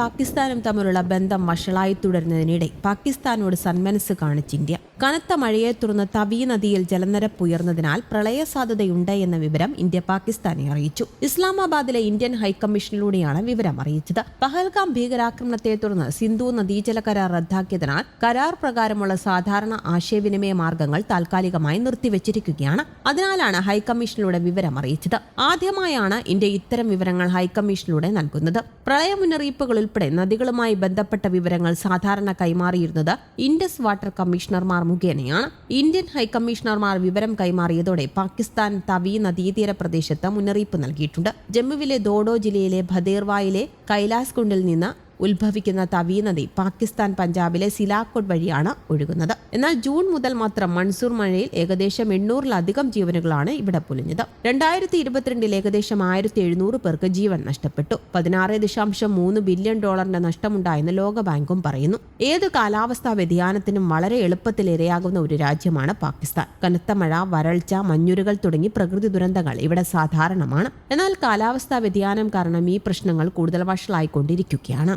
പാകിസ്ഥാനും തമ്മിലുള്ള ബന്ധം വഷളായി തുടരുന്നതിനിടെ പാകിസ്ഥാനോട് സന്മനസ് കാണിച്ച് ഇന്ത്യ. കനത്ത മഴയെ തുടർന്ന് തവി നദിയിൽ ജലനിരപ്പ് ഉയർന്നതിനാൽ പ്രളയ സാധ്യതയുണ്ട് എന്ന വിവരം ഇന്ത്യ പാകിസ്ഥാനെ അറിയിച്ചു. ഇസ്ലാമാബാദിലെ ഇന്ത്യൻ ഹൈക്കമ്മീഷനിലൂടെയാണ് വിവരം അറിയിച്ചത്. പഹൽഗാം ഭീകരാക്രമണത്തെ തുടർന്ന് സിന്ധു നദീജല കരാർ റദ്ദാക്കിയതിനാൽ കരാർ പ്രകാരമുള്ള സാധാരണ ആശയവിനിമയ മാർഗങ്ങൾ താൽക്കാലികമായി നിർത്തിവച്ചിരിക്കുകയാണ്. അതിനാലാണ് ഹൈക്കമ്മീഷനിലൂടെ വിവരം അറിയിച്ചത്. ആദ്യമായാണ് ഇന്ത്യ ഇത്തരം വിവരങ്ങൾ ഹൈക്കമ്മീഷനിലൂടെ നൽകുന്നത്. പ്രളയ മുന്നറിയിപ്പുകൾ ഉൾപ്പെടെ നദികളുമായി ബന്ധപ്പെട്ട വിവരങ്ങൾ സാധാരണ കൈമാറിയിരുന്നത് ഇൻഡസ് വാട്ടർ കമ്മീഷണർമാർ മുഖേനയാണ്. ഇന്ത്യൻ ഹൈക്കമ്മീഷണർമാർ വിവരം കൈമാറിയതോടെ പാകിസ്ഥാൻ തവി നദീതീര പ്രദേശത്ത് മുന്നറിയിപ്പ് നൽകിയിട്ടുണ്ട്. ജമ്മുവിലെ ദോഡോ ജില്ലയിലെ ഭദേർവായിലെ കൈലാസ് കുണ്ടിൽ നിന്ന് ഉത്ഭവിക്കുന്ന തവി നദി പാകിസ്ഥാൻ പഞ്ചാബിലെ സിലാക്കോട്ട് വഴിയാണ് ഒഴുകുന്നത്. എന്നാൽ ജൂൺ മുതൽ മാത്രം മൺസൂർ മഴയിൽ ഏകദേശം എണ്ണൂറിലധികം ജീവനുകളാണ് ഇവിടെ പൊലിഞ്ഞത്. രണ്ടായിരത്തി ഇരുപത്തിരണ്ടിൽ ഏകദേശം ആയിരത്തി എഴുന്നൂറ് പേർക്ക് ജീവൻ നഷ്ടപ്പെട്ടു. പതിനാറ് ദശാംശം മൂന്ന് ബില്യൺ ഡോളറിന്റെ നഷ്ടമുണ്ടായെന്ന് ലോകബാങ്കും പറയുന്നു. ഏത് കാലാവസ്ഥാ വ്യതിയാനത്തിനും വളരെ എളുപ്പത്തിൽ ഇരയാകുന്ന ഒരു രാജ്യമാണ് പാകിസ്ഥാൻ. കനത്ത മഴ വരൾച്ച മഞ്ഞുരുകൾ തുടങ്ങി പ്രകൃതി ദുരന്തങ്ങൾ ഇവിടെ സാധാരണമാണ്. എന്നാൽ കാലാവസ്ഥാ വ്യതിയാനം കാരണം ഈ പ്രശ്നങ്ങൾ കൂടുതൽ വഷളായിക്കൊണ്ടിരിക്കുകയാണ്.